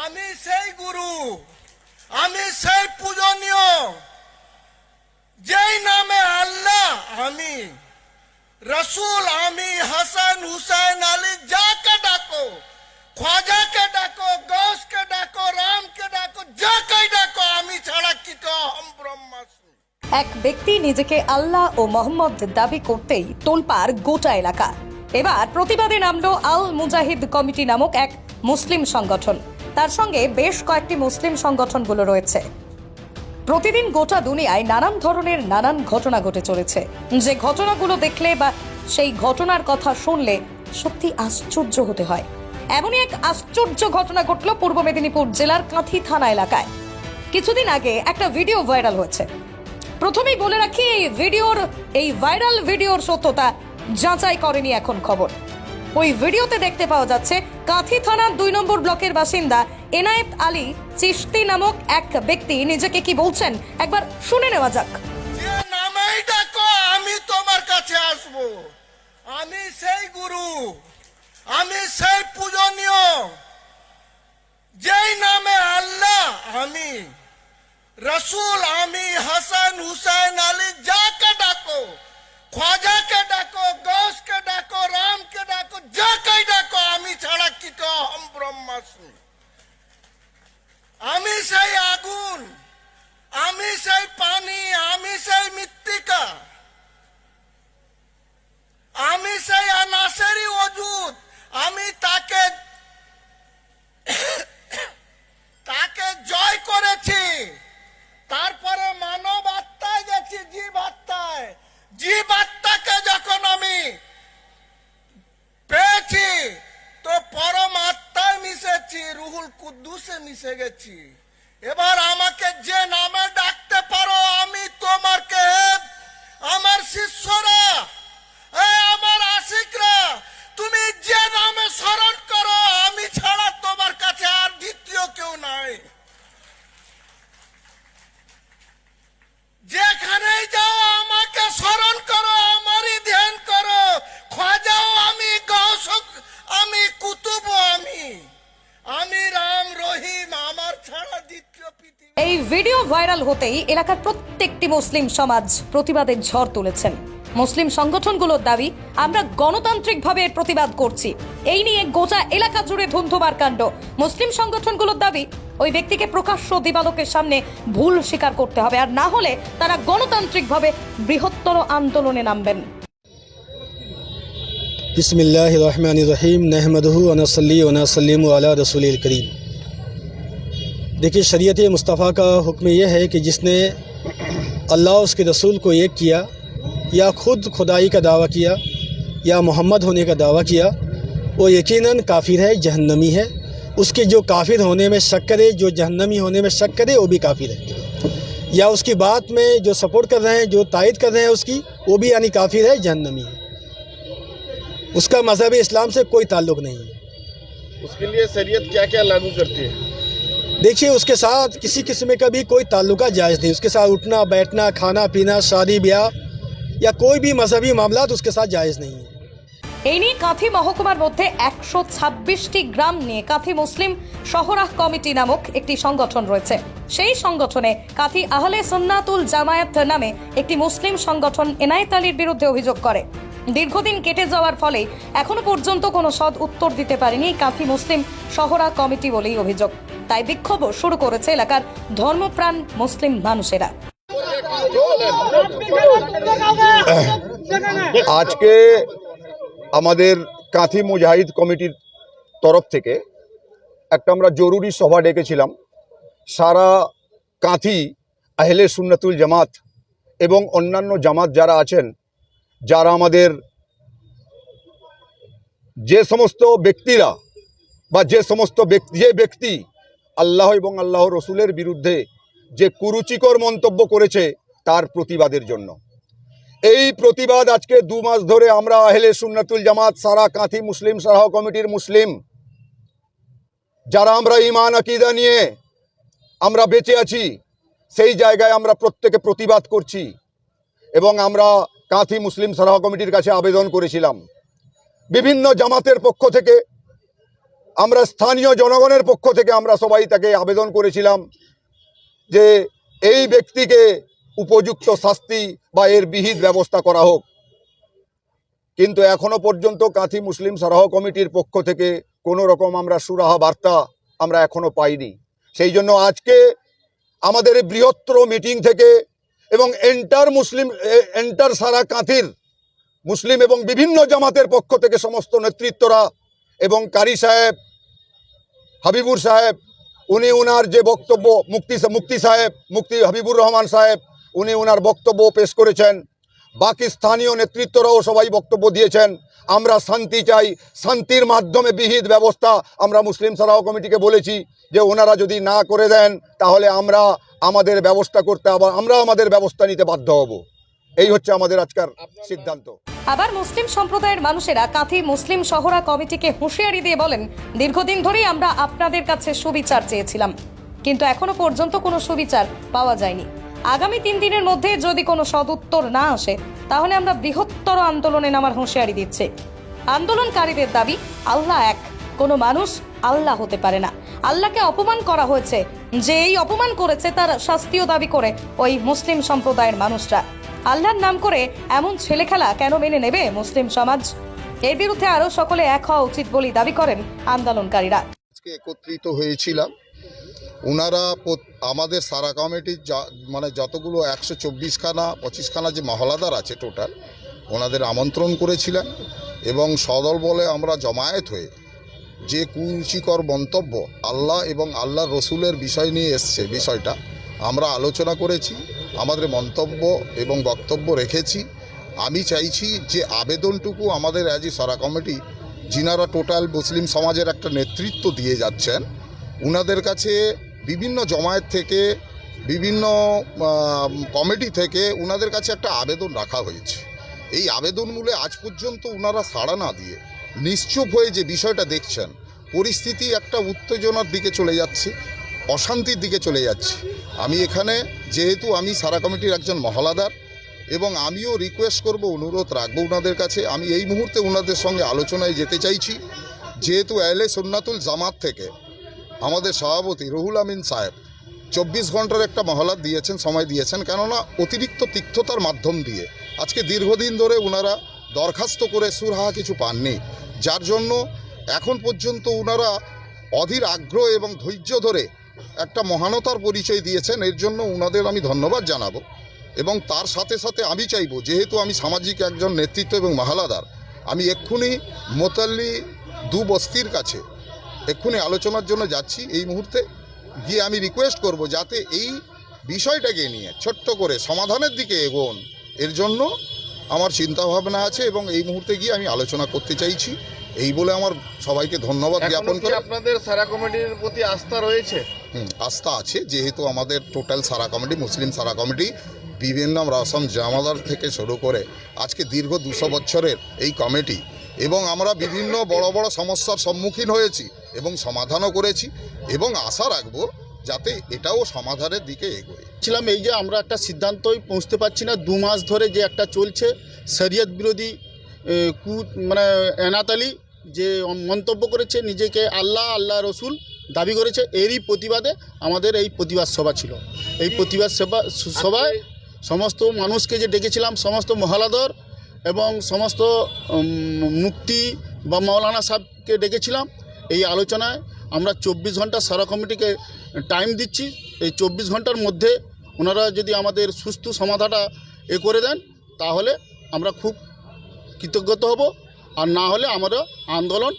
আমি সেই গুরু, আমি সেই পূজনীয়, যেই নামে আল্লাহ আমি, রসুল আমি, হাসান হুসাইন আলী যাকে ডাকো খ্বাজাকে ডাকো গৌসকে ডাকো, রামকে ডাকো যাকে ডাকো, আমি ছাড়া কি তো হম ব্রহ্মাস্মি এক ব্যক্তি নিজেকে আল্লাহ ও মোহাম্মদ দাবি করতেই তোলপার গোটা এলাকা। এবার প্রতিবাদে নামলো আল মুজাহিদ কমিটি নামক এক মুসলিম সংগঠন। তার সঙ্গে বেশ কয়েকটি মুসলিম সংগঠনগুলো রয়েছে। প্রতিদিন গোটা দুনিয়ায় নানান ধরনের নানান ঘটনা ঘটে চলেছে। যে ঘটনাগুলো দেখলে বা সেই ঘটনার কথা শুনলে সত্যি আশ্চর্য হতে হয়। এমনই এক আশ্চর্য ঘটনা ঘটল পূর্ব মেদিনীপুর জেলার কাঁথি থানা এলাকায়। কিছুদিন আগে একটা ভিডিও ভাইরাল হয়েছে। প্রথমেই বলে রাখি, এই ভিডিওর, এই ভাইরাল ভিডিওর সত্যতা যাচাই করেনি এখন খবর। ওই ভিডিওতে দেখতে পাওয়া যাচ্ছে কাঁথি থানার দুই নম্বর ব্লকের বাসিন্দা এনায়েত আলী চিশতি নামক এক ব্যক্তি। নিজেকে কি বলছেন? একবার শুনে নেওয়া যাক। আমি তোমার কাছে আসব। আমি সেই গুরু, আমি সেই পূজনীয়। যেই নামে আল্লাহ, আমি। রসুল, আমি হাসান, হুসাইন, আলী, যাকে ডাকো খ্বাজাকে ডাকো রুহুল কুদ্দুসে মিশে গেছি। এবার আমাকে যে নামে ডাকতে পারো আমি তোমাকে আমার শিষ্যরা হতেই এলাকার প্রত্যেকটি মুসলিম সমাজ প্রতিবাদের ঝড় তুলেছেন। মুসলিম সংগঠনগুলোর দাবি, আমরা গণতান্ত্রিকভাবে এর প্রতিবাদ করছি। এই নিয়ে গোটা এলাকা জুড়ে ধুন্ধুমার কাণ্ড। মুসলিম সংগঠনগুলোর দাবি, ওই ব্যক্তিকে প্রকাশ্য দিবালোকের সামনে ভুল স্বীকার করতে হবে, আর না হলে তারা গণতান্ত্রিকভাবে বৃহত্তর আন্দোলনে নামবেন। دیکھیے، شریعت مصطفیٰ کا حکم یہ ہے کہ جس نے اللہ اس کے رسول کو ایک کیا، یا خود خدائی کا دعویٰ کیا، یا محمد ہونے کا دعویٰ کیا، وہ یقیناً کافر ہے، جہنمی ہے۔ اس کے جو کافر ہونے میں شک کرے، جو جہنمی ہونے میں شک کرے، وہ بھی کافر ہے۔ یا اس کی بات میں جو سپورٹ کر رہے ہیں، جو تائید کر رہے ہیں اس کی، وہ بھی یعنی کافر ہے، جہنمی ہے۔ اس کا مذہب اسلام سے کوئی تعلق نہیں ہے۔ اس کے لیے شریعت کیا کیا لاگو کرتی ہے؟ देखिए उसके साथ किसी किस्म का भी कोई ताल्लुका जायज़ नहीं उसके साथ उठना बैठना खाना पीना शादी ब्याह या कोई भी मजहबी मामला उसके साथ जायज़ नहीं है এই নিয়ে কাঁথি মহকুমার মধ্যে একশো ছাব্বিশটি গ্রাম নিয়ে কাঁথি মুসলিম শহরাহ কমিটি নামক একটি সংগঠন রয়েছে সেই সংগঠনে কাঁথি আহলে সুন্নাতুল জামায়াত নামে একটি মুসলিম সংগঠন এনায়েত আলীর বিরুদ্ধে অভিযোগ করে দীর্ঘদিন কেটে যাওয়ার ফলে এখনো পর্যন্ত কোনো সদ উত্তর দিতে পারেনি কাঁথি মুসলিম শহরা কমিটি বলেই অভিযোগ তাই বিক্ষোভ শুরু করেছে এলাকার ধর্মপ্রাণ মুসলিম মানুষেরা। আজকে আমাদের কাঁথি মুজাহিদ কমিটির তরফ থেকে একটা আমরা জরুরি সভা ডেকেছিলাম। সারা কাঁথি আহলে সুন্নাতুল জামাত এবং অন্যান্য জামাত যারা আছেন, যারা আমাদের যে সমস্ত ব্যক্তিরা বা যে সমস্ত ব্যক্তি যে ব্যক্তি আল্লাহ এবং আল্লাহ রসুলের বিরুদ্ধে যে কুরুচিকর মন্তব্য করেছে তার প্রতিবাদের জন্য। এই প্রতিবাদ আজকে দু মাস ধরে আমরা আহলে সুন্নাতুল জামাত সারা কাঁথি মুসলিম সারাহ কমিটির মুসলিম, যারা আমরা ইমান আকিদা নিয়ে আমরা বেঁচে আছি, সেই জায়গায় আমরা প্রত্যেকে প্রতিবাদ করছি এবং আমরা কাঁথি মুসলিম সারাহ কমিটির কাছে আবেদন করেছিলাম। বিভিন্ন জামাতের পক্ষ থেকে আমরা স্থানীয় জনগণের পক্ষ থেকে আমরা সবাই তাকে আবেদন করেছিলাম যে এই ব্যক্তিকে উপযুক্ত শাস্তি বা এর বিহিত ব্যবস্থা করা হোক। কিন্তু এখনও পর্যন্ত কাঁথি মুসলিম সরাহ কমিটির পক্ষ থেকে কোনো রকম আমরা সুরাহা বার্তা আমরা এখনও পাইনি। সেই জন্য আজকে আমাদের বৃহত্তর মিটিং থেকে এবং এন্টার মুসলিম এন্টার সারা কাঁথির মুসলিম এবং বিভিন্ন জামাতের পক্ষ থেকে সমস্ত নেতৃত্বরা এবং কারি সাহেব, হাবিবুর সাহেব, উনি উনার যে বক্তব্য মুক্তি মুক্তি সাহেব, মুক্তি হাবিবুর রহমান সাহেব, উনি উনার বক্তব্য পেশ করেছেন। বাকি স্থানীয় নেতৃত্বরাও সবাই বক্তব্য দিয়েছেন। আমরা শান্তি চাই। শান্তির মাধ্যমে বিহিত ব্যবস্থা আমরা মুসলিম সারাহ কমিটিকে বলেছি যে ওনারা যদি না করে দেন, তাহলে আমরা আমাদের ব্যবস্থা করতে আবার, আমরা আমাদের ব্যবস্থা নিতে বাধ্য হব। এই হচ্ছে আমাদের আজকের সিদ্ধান্ত। আবার মুসলিম সম্প্রদায়ের মানুষেরা কাঁথি মুসলিম শহরা কমিটিকে হুঁশিয়ারি দিয়ে বলেন দীর্ঘদিন ধরেই আমরা আপনাদের কাছে সুবিচার চেয়েছিলাম কিন্তু এখনও পর্যন্ত কোনো সুবিচার পাওয়া যায়নি। আগামী তিন দিনের মধ্যে যদি কোনো সদুত্তর না আসে তাহলে আমরা বৃহত্তর আন্দোলনে নামার হুঁশিয়ারি দিচ্ছে। আন্দোলনকারীদের দাবি আল্লাহ এক কোনো মানুষ আল্লাহ হতে পারে না। আল্লাহকে অপমান করা হয়েছে যে এই অপমান করেছে তার শাস্তিও দাবি করে ওই মুসলিম সম্প্রদায়ের মানুষরা। আল্লাহর নাম করে এমন ছেলে খেলা কেন মেনে নেবে মুসলিম সমাজ? এর বিরুদ্ধে আরও সকলে এক হওয়া উচিত বলেই দাবি করেন আন্দোলনকারীরা। আজকে একত্রিত হয়েছিলাম। ওনারা আমাদের সারা কমিটির মানে যতগুলো একশো চব্বিশখানা, পঁচিশখানা যে মহলাদার আছে টোটাল ওনাদের আমন্ত্রণ করেছিলেন এবং সদল বলে আমরা জমায়েত হয়ে যে কুরুচিকর মন্তব্য আল্লাহ এবং আল্লাহ রসুলের বিষয় নিয়ে এসছে, বিষয়টা আমরা আলোচনা করেছি। আমাদের মন্তব্য এবং বক্তব্য রেখেছি। আমি চাইছি যে আবেদনটুকু আমাদের অ্যাজ এ সারা কমিটি যিনারা টোটাল মুসলিম সমাজের একটা নেতৃত্ব দিয়ে যাচ্ছেন, উনাদের কাছে বিভিন্ন জমায়েত থেকে, বিভিন্ন কমিটি থেকে উনাদের কাছে একটা আবেদন রাখা হয়েছে। এই আবেদনমূলে আজ পর্যন্ত উনারা সাড়া না দিয়ে নিশ্চুপ হয়ে যে বিষয়টা দেখছেন, পরিস্থিতি একটা উত্তেজনার দিকে চলে যাচ্ছে। অশান্তির দিকে চলে যাচ্ছে। আমি এখানে, যেহেতু আমি সারা কমিটির একজন মহলাদার, এবং আমিও রিকোয়েস্ট করব, অনুরোধ রাখব ওনাদের কাছে। আমি এই মুহূর্তে ওনাদের সঙ্গে আলোচনায় যেতে চাইছি। যেহেতু এলে সুন্নাতুল জামাত থেকে আমাদের সভাপতি রুহুল আমিন সাহেব চব্বিশ ঘণ্টার একটা মহলাত দিয়েছেন, সময় দিয়েছেন, কেননা অতিরিক্ত তিক্ততার মাধ্যম দিয়ে আজকে দীর্ঘদিন ধরে ওনারা দরখাস্ত করে সুরহা কিছু পাননি। যার জন্য এখন পর্যন্ত ওনারা অধীর আগ্রহ এবং ধৈর্য ধরে একটা মহানতার পরিচয় দিয়েছেন এর জন্য ওনাদের আমি ধন্যবাদ জানাব। এবং তার সাথে সাথে আমি চাইব যেহেতু আমি সামাজিক একজন নেতৃত্ব এবং মাহালাদার আমি এক্ষুনি মোতাল্লি দু বস্তির কাছে এক্ষুনি আলোচনার জন্য যাচ্ছি এই মুহূর্তে। গিয়ে আমি রিকোয়েস্ট করব যাতে এই বিষয়টাকে নিয়ে ছোট্ট করে সমাধানের দিকে এগোন। এর জন্য আমার চিন্তা ভাবনা আছে এবং এই মুহূর্তে গিয়ে আমি আলোচনা করতে চাইছি। এই বলে আমার সবাইকে ধন্যবাদ জ্ঞাপন করে। আপনাদের সারা কমিটির প্রতি আস্থা রয়েছে? আস্থা আছে যেহেতু আমাদের টোটাল সারা কমিটি মুসলিম সারা কমিটি বিভিন্ন রসম জামাদার থেকে শুরু করে আজকে দীর্ঘ দুশো বছরের এই কমিটি এবং আমরা বিভিন্ন বড় বড় সমস্যার সম্মুখীন হয়েছি এবং সমাধানও করেছি এবং আশা রাখব যাতে এটাও সমাধানের দিকে এগোয়। ছিলাম এই যে আমরা একটা সিদ্ধান্তই পৌঁছতে পারছি না দু মাস ধরে যে একটা চলছে শরিয়ত বিরোধী কু মানে এনাত আলী যে মন্তব্য করেছে নিজেকে আল্লাহ আল্লাহ রসুল দাবি করেছে, এরই প্রতিবাদে আমাদের এই প্রতিবাদ সভা ছিল। এই প্রতিবাদ সভা, সভায় সমস্ত মানুষকে যে ডেকেছিলাম, সমস্ত মহালাদর এবং সমস্ত মুক্তি বা মৌলানা সাহেবকে ডেকেছিলাম। এই আলোচনায় আমরা চব্বিশ ঘণ্টা সারা কমিটিকে টাইম দিচ্ছি। এই চব্বিশ ঘণ্টার মধ্যে ওনারা যদি আমাদের সুস্থ সমাধানটা এ করে দেন, তাহলে আমরা খুব কৃতজ্ঞতা হব। আর না হলে আমরা আন্দোলন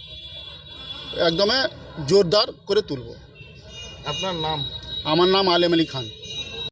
একদমে জোরদার করে তুলব। আপনার নাম? আমার নাম আলেম আলী খান।